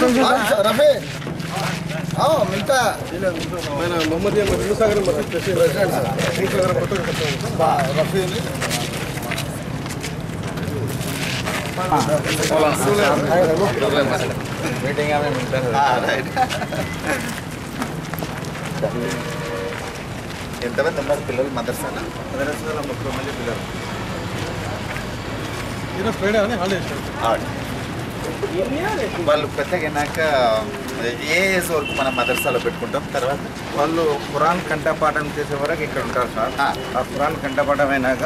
రఫీ మిగతా. మన Mohammed Hindusagar president. Sir. Hindusagar Rafi meeting ఎంతమంది ఉన్నారు పిల్లలు మదర్సానా మదర్సాలో ముప్పై మంది పిల్లలు ఈరోజు ఫ్రైడే అని హాలిడే వాళ్ళు పెద్దగా అయినాక ఏ ఏజ్ వరకు మనం మదర్సాలో పెట్టుకుంటాం తర్వాత వాళ్ళు ఖురాన్ కంఠపాఠం చేసే వరకు ఇక్కడ ఉంటారు సార్ ఆ. ఖురాన్ కంఠపాఠం అయినాక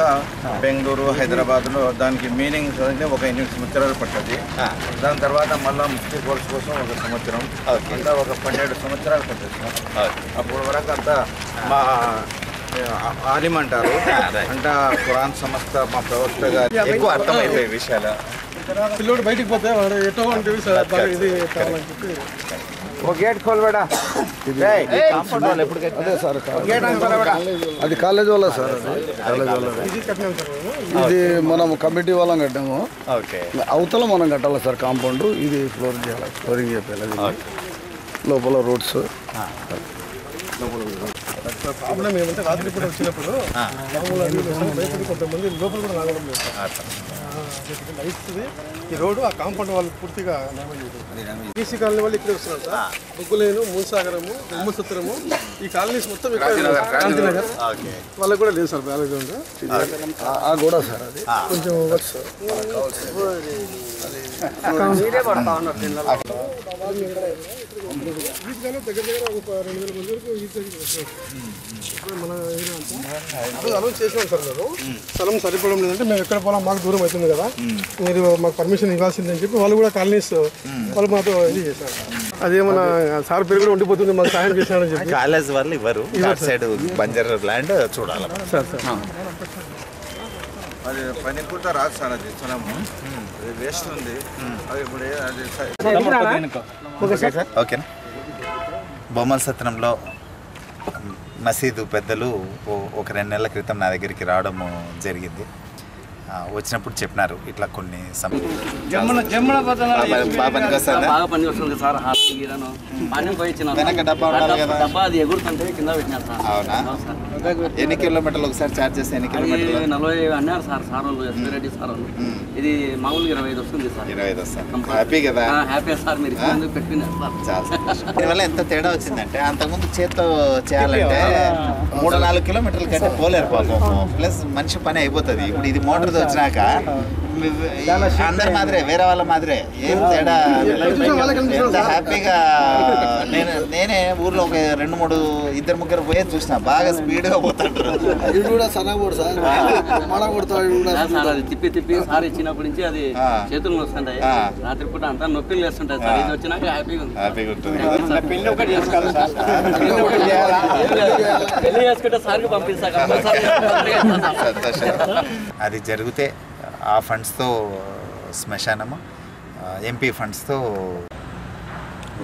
బెంగళూరు హైదరాబాద్లో దానికి మీనింగ్ చదివితే ఒక ఎనిమిది సంవత్సరాలు పడుతుంది. దాని తర్వాత మళ్ళీ ముక్తి కోర్స్ కోసం ఒక సంవత్సరం. అంతా ఒక పన్నెండు సంవత్సరాలు పడుతుంది సార్. అప్పుడు వరకు అంతా మా ఆ- ఆలిం అంటారు ఆ, రైట్. అంటే ఖురాన్ సంస్థ మా ప్రవక్త గారు ఎక్కువ అర్థమైపోయే విషయాలు పిల్లోడు బయటికి పోతే వాడు ఎటో ఉంటుంది సార్ ఇది ఓ గేట్ కట్టారు? అదే సార్ అది కాలేజ్ వాళ్ళ సార్ అది కాలేజ్ వాళ్ళ ఇది మనం కమిటీ వాళ్ళం కట్టాము. ఓకే. అవతల మనం కట్టాలి సార్ కాంపౌండ్. ఇది ఫ్లోర్ చేయాలి ఫ్లోరింగ్ చేయాలి. లోపల రోడ్స్. ప్రాబ్లం ఏమంటే రాత్రి పూట వచ్చినప్పుడు భయపడి కొంతమంది లోపల కూడా రావడం లేదు. ఇది. ఈ రోడ్డు ఆ కాంపౌండ్ వాళ్ళు పూర్తిగా ఈసీ కాలనీ వాళ్ళు ఇక్కడే వస్తున్నారు సార్. బొగ్గులేను మూసాగరము బ్రహ్మసూత్రము ఈ కాలనీస్ మొత్తం గాంధీనగర్ వాళ్ళకి కూడా లేదు సార్ బ్యాలెన్స్ ఉంది ఆ కూడా సార్ అది. కొంచెం వర్క్ సార్. ఈద్గానే దగ్గర దగ్గర ఒక రెండు వేల మంది వరకు మన అప్పుడు చేసినాం సార్ మేము స్థలం సరిపోవడం లేదంటే మేము ఎక్కడ పోలా మాకు దూరం అవుతుంది కదా మీరు మాకు పర్మిషన్ ఇవ్వాల్సిందని చెప్పి వాళ్ళు కూడా కాలనీస్ వాళ్ళు మాతో ఇది చేశారు అదేమన్నా సార్. పేరు కూడా ఉండిపోతుంది మాకు సహాయం చేసినారని చెప్పి కాలేజ్ వాళ్ళు ఇవ్వరు సైడ్ బంజర్ ల్యాండ్ చూడాలి సార్ సార్. అది పని పూట రాదు సార్ అది ఇస్తున్నాము అది వేస్ట్ ఉంది. అది ఇప్పుడు అది ఓకేనా? బొమ్మల సత్రంలో మసీదు పెద్దలు ఒక రెండు నెలల క్రితం నా దగ్గరికి రావడం జరిగింది. వచ్చినప్పుడు చెప్పినారు. ఇట్లా కొన్ని వస్తుంది. ఎన్ని కిలోమీటర్లు ఒకసారి ఛార్జ్ చేస్తే ఎన్ని కిలోమీటర్లు? నలభై అన్నారు సార్ సార్ వాళ్ళు ఎస్పీ రెడ్డి సార్ వాళ్ళు ఇది మామూలుగా ఇరవై ఐదు వస్తుంది సార్. ఇరవై ఐదు వస్తాను హ్యాపీ కదా? హ్యాపీ సార్ మీరు పెట్టినారు సార్. చాలా. దీనివల్ల ఎంత తేడా వచ్చిందంటే అంతకుముందు చేత్తో చేయాలంటే మూడు నాలుగు కిలోమీటర్ల కంటే పోలేరు పాపం. ప్లస్ మనిషి పని అయిపోతుంది. ఇప్పుడు ఇది మోటార్ వచ్చినాక అందరి మాదిరే వేరే వాళ్ళ మాదిరే ఏం తేడా ఎంత హ్యాపీగా నేను నేనే ఊర్లో ఒక రెండు మూడు ఇద్దరు ముగ్గురు పోయే చూసిన బాగా స్పీడ్గా పోతుంటారు. ఇది కూడా సన్న కూడా సార్ కొడతాడు అది తిప్పి తిప్పి సార్ ఇచ్చినప్పటి నుంచి అది. చేతులు వస్తుంటాయి. రాత్రి పూట అంతా నొప్పిలు వేస్తుంటాయి సార్. ఇది వచ్చినాక హ్యాపీగా ఉంది. హ్యాపీగా ఉంటుంది. ఒకటి చేసుకోవాలి సార్. పెళ్ళి చేసుకుంటే సార్కి పంపిస్తా. కంపల్సరీ. సంతోషం. కుదిరితే ఆ ఫండ్స్తో శ్మశానము? ఎంపీ ఫండ్స్తో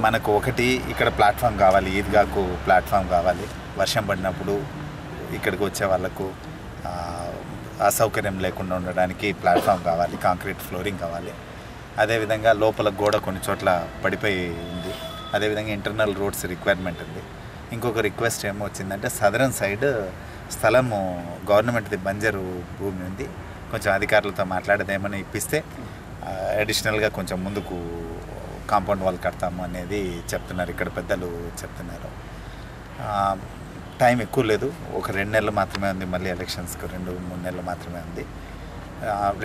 మనకు ఒకటి ఇక్కడ ప్లాట్ఫామ్ కావాలి ఈద్గాకు ప్లాట్ఫామ్ కావాలి. వర్షం పడినప్పుడు ఇక్కడికి వచ్చే వాళ్ళకు అసౌకర్యం లేకుండా ఉండడానికి ప్లాట్ఫామ్ కావాలి కాంక్రీట్ ఫ్లోరింగ్ కావాలి. అదేవిధంగా లోపల గోడ కొన్ని చోట్ల పడిపోయి ఉంది. అదేవిధంగా ఇంటర్నల్ రోడ్స్ రిక్వైర్మెంట్ ఉంది. ఇంకొక రిక్వెస్ట్ ఏమో వచ్చిందంటే సదరన్ సైడ్ స్థలము గవర్నమెంట్ది బంజరు భూమి ఉంది. కొంచెం అధికారులతో మాట్లాడేదేమైనా ఇప్పిస్తే అడిషనల్గా కొంచెం ముందుకు కాంపౌండ్ వాల్ కడతాము అనేది చెప్తున్నారు. ఇక్కడ పెద్దలు చెప్తున్నారు. టైం ఎక్కువ లేదు. ఒక రెండు నెలలు మాత్రమే ఉంది మళ్ళీ ఎలక్షన్స్కి రెండు మూడు నెలలు మాత్రమే ఉంది.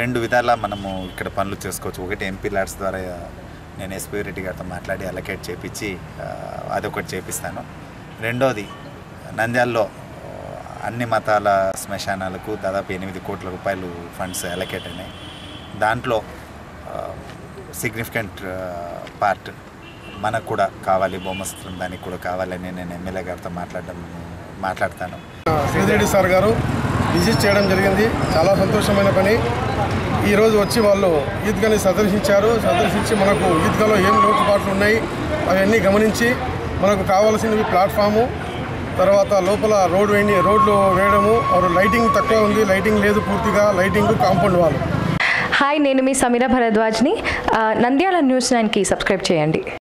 రెండు విధాల మనము ఇక్కడ పనులు చేసుకోవచ్చు. ఒకటి ఎంపీ ల్యాడ్స్ ద్వారా నేను ఎస్పీ రెడ్డి గారితో మాట్లాడి అలకేట్ చేపించి అదొకటి చేపిస్తాను. రెండోది నంద్యాల్లో అన్ని మతాల శ్మశానాలకు దాదాపు ఎనిమిది కోట్ల రూపాయలు ఫండ్స్ అలొకేట్ అయినాయి. దాంట్లో సిగ్నిఫికెంట్ పార్ట్ మనకు కూడా కావాలి బొమ్మస్త్రం దానికి కూడా కావాలని నేను ఎమ్మెల్యే గారితో మాట్లాడడం మాట్లాడతాను. శ్రీధరెడ్డి సార్ గారు విజిట్ చేయడం జరిగింది. చాలా సంతోషమైన పని. ఈరోజు వచ్చి వాళ్ళు ఈద్గాని సందర్శించారు. సందర్శించి మనకు ఈద్గాలో ఏం లోటుపాట్లు ఉన్నాయి అవన్నీ గమనించి మనకు కావాల్సినవి ప్లాట్ఫాము తర్వాత లోపల రోడ్ వేయండి రోడ్లు వేయడము వారు లైటింగ్ తక్కువ ఉంది లైటింగ్ లేదు పూర్తిగా లైటింగ్ కాంపౌండ్ వాళ్ళు. హాయ్ నేను మీ సమీర భరద్వాజ్ని. నంద్యాల న్యూస్ నైన్కి సబ్స్క్రైబ్ చేయండి.